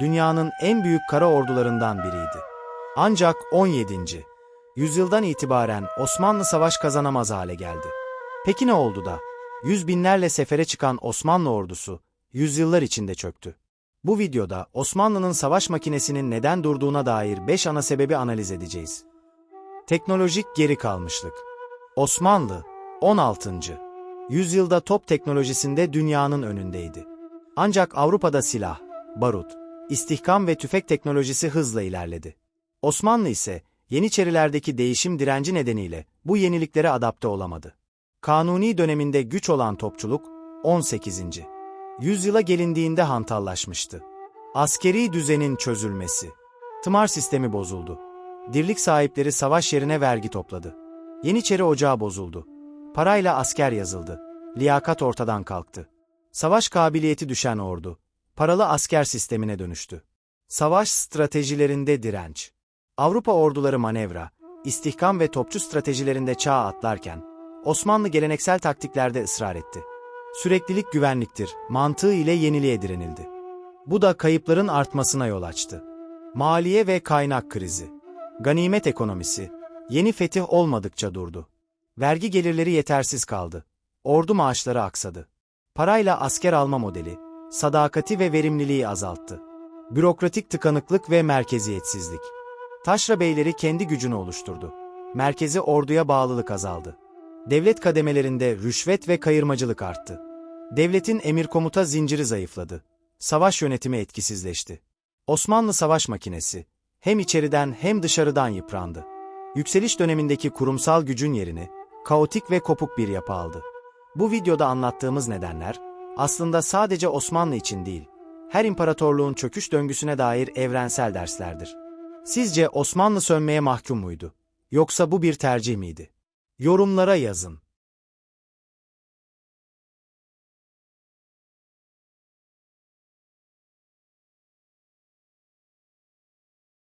dünyanın en büyük kara ordularından biriydi. Ancak 17. yüzyıldan itibaren Osmanlı savaş kazanamaz hale geldi. Peki ne oldu da? Yüz binlerle sefere çıkan Osmanlı ordusu, yüzyıllar içinde çöktü. Bu videoda Osmanlı'nın savaş makinesinin neden durduğuna dair 5 ana sebebi analiz edeceğiz. Teknolojik geri kalmışlık. Osmanlı, 16. yüzyılda top teknolojisinde dünyanın önündeydi. Ancak Avrupa'da silah, barut, istihkam ve tüfek teknolojisi hızla ilerledi. Osmanlı ise Yeniçerilerdeki değişim direnci nedeniyle bu yeniliklere adapte olamadı. Kanuni döneminde güç olan topçuluk 18. yüzyıla gelindiğinde hantallaşmıştı. Askeri düzenin çözülmesi. Tımar sistemi bozuldu. Dirlik sahipleri savaş yerine vergi topladı. Yeniçeri ocağı bozuldu. Parayla asker yazıldı. Liyakat ortadan kalktı. Savaş kabiliyeti düşen ordu, paralı asker sistemine dönüştü. Savaş stratejilerinde direnç. Avrupa orduları manevra, istihkam ve topçu stratejilerinde çağ atlarken, Osmanlı geleneksel taktiklerde ısrar etti. Süreklilik güvenliktir, mantığı ile yeniliğe direnildi. Bu da kayıpların artmasına yol açtı. Maliye ve kaynak krizi. Ganimet ekonomisi, yeni fetih olmadıkça durdu. Vergi gelirleri yetersiz kaldı. Ordu maaşları aksadı. Parayla asker alma modeli, sadakati ve verimliliği azalttı. Bürokratik tıkanıklık ve merkeziyetsizlik. Taşra beyleri kendi gücünü oluşturdu. Merkezi orduya bağlılık azaldı. Devlet kademelerinde rüşvet ve kayırmacılık arttı. Devletin emir komuta zinciri zayıfladı. Savaş yönetimi etkisizleşti. Osmanlı savaş makinesi hem içeriden hem dışarıdan yıprandı. Yükseliş dönemindeki kurumsal gücün yerini kaotik ve kopuk bir yapı aldı. Bu videoda anlattığımız nedenler aslında sadece Osmanlı için değil, her imparatorluğun çöküş döngüsüne dair evrensel derslerdir. Sizce Osmanlı sönmeye mahkum muydu? Yoksa bu bir tercih miydi? Yorumlara yazın.